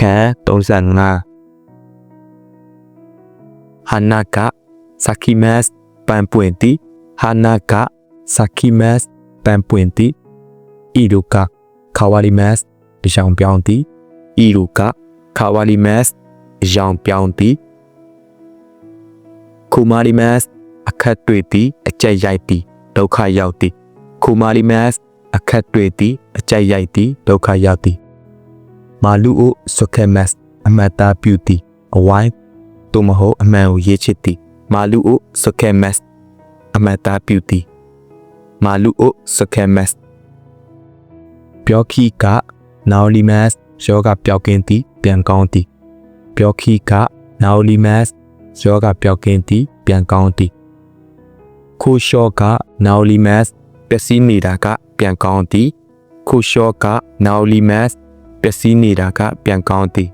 ခန်း35ဟာနာကစာကီမတ်ပန်ပွင့်တီဟာနာကစာကီမတ်ပန်ပွင့်တီဤလူကခါဝါလီမတ်အကြောင်းပြောင်းတီဤလူကခါဝါလီမတ်အကြောင်းပြောင်းတီကူမာလီမတ်အခက်တွေ့တီအကြိုက်ရိုက်တီဒုက္ခရောက်တီကူမာလီမတ်အခက်တွေ့တီအကြိုက်ရိုက်တီဒုက္ခရောက်တီ မာလူအိုဆွခဲမတ်အမတ်တာပြူတီအဝိုင်းသို့မဟုတ်အမှန်ကိုရေးချစ်တီမာလူအိုဆွခဲမတ်အမတ်တာပြူတီမာလူအိုဆွခဲမတ်ပြောခီကနောင်လီမတ်ယောဂပျောက်ကင်းတီပြန်ကောင်းတီပြောခီကနောင်လီမတ်ယောဂပျောက်ကင်းတီပြန်ကောင်းတီခိုရှောကနောင်လီမတ်ပျက်စီးနေတာကပြန်ကောင်းတီခိုရှောကနောင်လီမတ် ပျက်စီးနေတာကပြန်ကောင်းတီ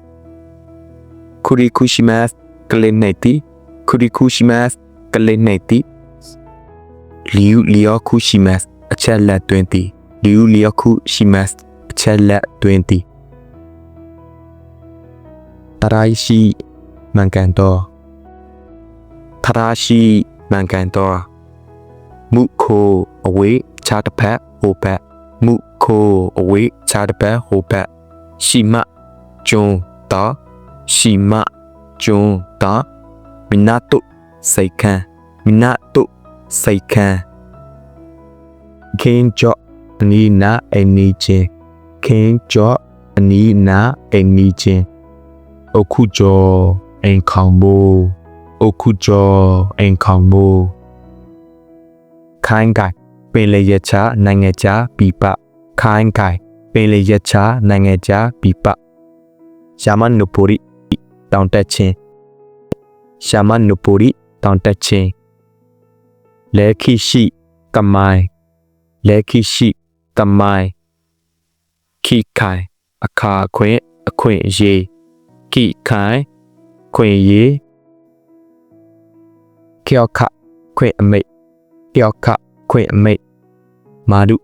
ခူရီကူရှိမတ်ကလင်နေတီခူရီကူရှိမတ်ကလင်နေတီလီယူလီယောကူရှိမတ်အချက်လက်တွင်တီလီယူလီယောကူရှိမတ်အချက်လက်တွင်တီတရာရှိမန်ကန်တော်တရာရှိမန်ကန်တော်မုခိုအဝေးခြားတစ်ဖက်ဟိုဘက်မုခိုအဝေးခြားတစ်ဖက်ဟိုဘက် ရှိမကျွန်းတာရှိမကျွန်းတာမနာတုစိတ်ခမ်းမနာတုစိတ်ခမ်းခင်းကြော့အနီးနာအနီးချင်းခင်းကြော့အနီးနာအနီးချင်းအခုကျော်အိမ်ခေါင်မိုးအခုကျော်အိမ်ခေါင်မိုးခိုင်းကိုင်ပင်လေရချနိုင်ငံခြားပြပခိုင်းကိုင် ပင်လေရချနိုင်ငံခြားပြပရှာမန်နုပူရီတောင်တက်ချင်းရှာမန်နုပူရီတောင်တက်ချင်းလဲခိရှိကမိုင်လဲခိရှိကမိုင်ခိခိုင်အခါခွင့်အခွင့်အရေးခိခိုင်ခွင့်ရေးခောခခွင့်အမိတ်ခောခခွင့်အမိတ်မာဒု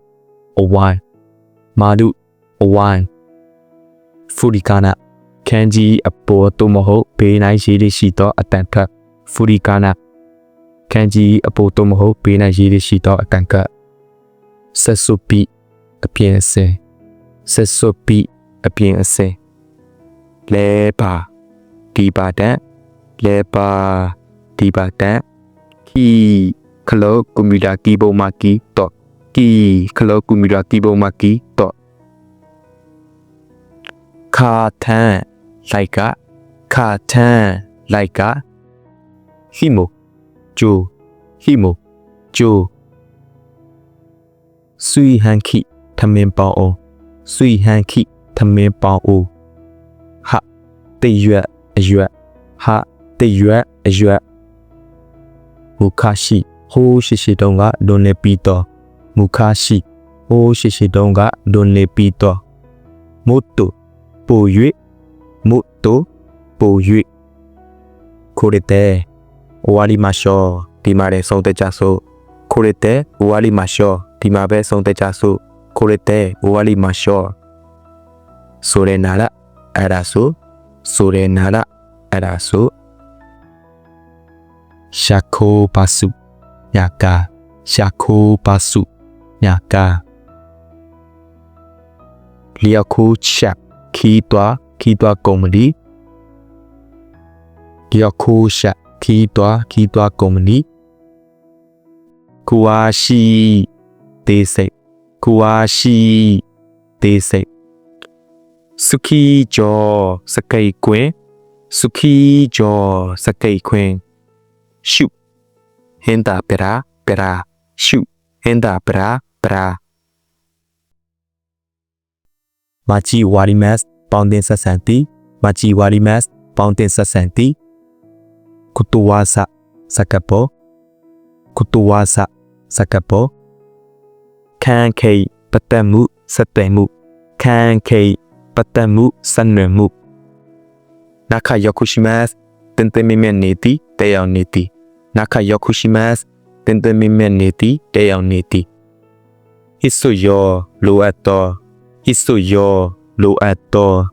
အဝိုင်းမာဒု အဝိုင်းဖူရီကာနာခန်းကြီးအပေါ်သို့မဟုတ်ဘေးနိုင်ရေးရှိသောအတန်ခတ်ဖူရီကာနာခန်းကြီးအပေါ်သို့မဟုတ်ဘေးနိုင်ရေးရှိသောအတန်ခတ်ဆက်စုပီအပြင်အစင်ဆက်စုပီအပြင်အစင်လဲပါဒီပါတန်လဲပါဒီပါတန်ခီခလုတ်ကွန်ပျူတာကီးဘုတ်မှာကီးတော့ကီခလုတ်ကွန်ပျူတာကီးဘုတ်မှာကီးတော့ ခါထန်လိုက်ကခါထန်လိုက်ကဟီမိုဂျိုဟီမိုဂျိုဆွီဟန်ခိထမင်ပေါအောင်ဆွီဟန်ခိထမင်ပေါအောင်ဟာတေရွက်အရွက်ဟာတေရွက်အရွက်မူခါရှိဟိုးရှိရှိတုံးကလွန်နေပြီးတော့မူခါရှိဟိုးရှိရှိတုံးကလွန်နေပြီးတော့မုတ်တု ပို၍မုတ်တုပို၍ခိုရတဲ့ဝါလီမရှောဒီမှာလည်းဆုံးတဲ့ကြဆိုခိုရတဲ့ဝါလီမရှောဒီမှာပဲဆုံးတဲ့ကြဆိုခိုရတဲ့ဝါလီမရှောဆိုရနာလာအဲ့ဒါဆိုဆိုရနာလာအဲ့ဒါဆိုရှာခိုပါစုညာကာရှာခိုပါစုညာကာလျောက်ခိုချက် ခီတွားခီတွားကုမ္ပဏီလျောက်ခိုချက်ခီတွားခီတွားကုမ္ပဏီကူဝါရှိတေးစိတ်ကူဝါရှိတေးစိတ်สุขีจอสกายควนสุขีจอสกายควนရှုဟင်တာပရာပရာရှုဟင်တာပရာပရာ မာချီဝါရီမတ်ပေါင်းတင်ဆက်ဆန်တီမာချီဝါရီမတ်ပေါင်းတင်ဆက်ဆန်တီကုတူဝါဆာစကပိုကုတူဝါဆာစကပိုခန်းခိပတ္တမှုစတဲ့မှုခန်းခိပတ္တမှုစနမှုနခယခုရှိမတ်တင်တမီမနေတီတေယောင်နေတီနခယခုရှိမတ်တင်တမီမနေတီတေယောင်နေတီဟိဆုယောလို Isuyo, Luato,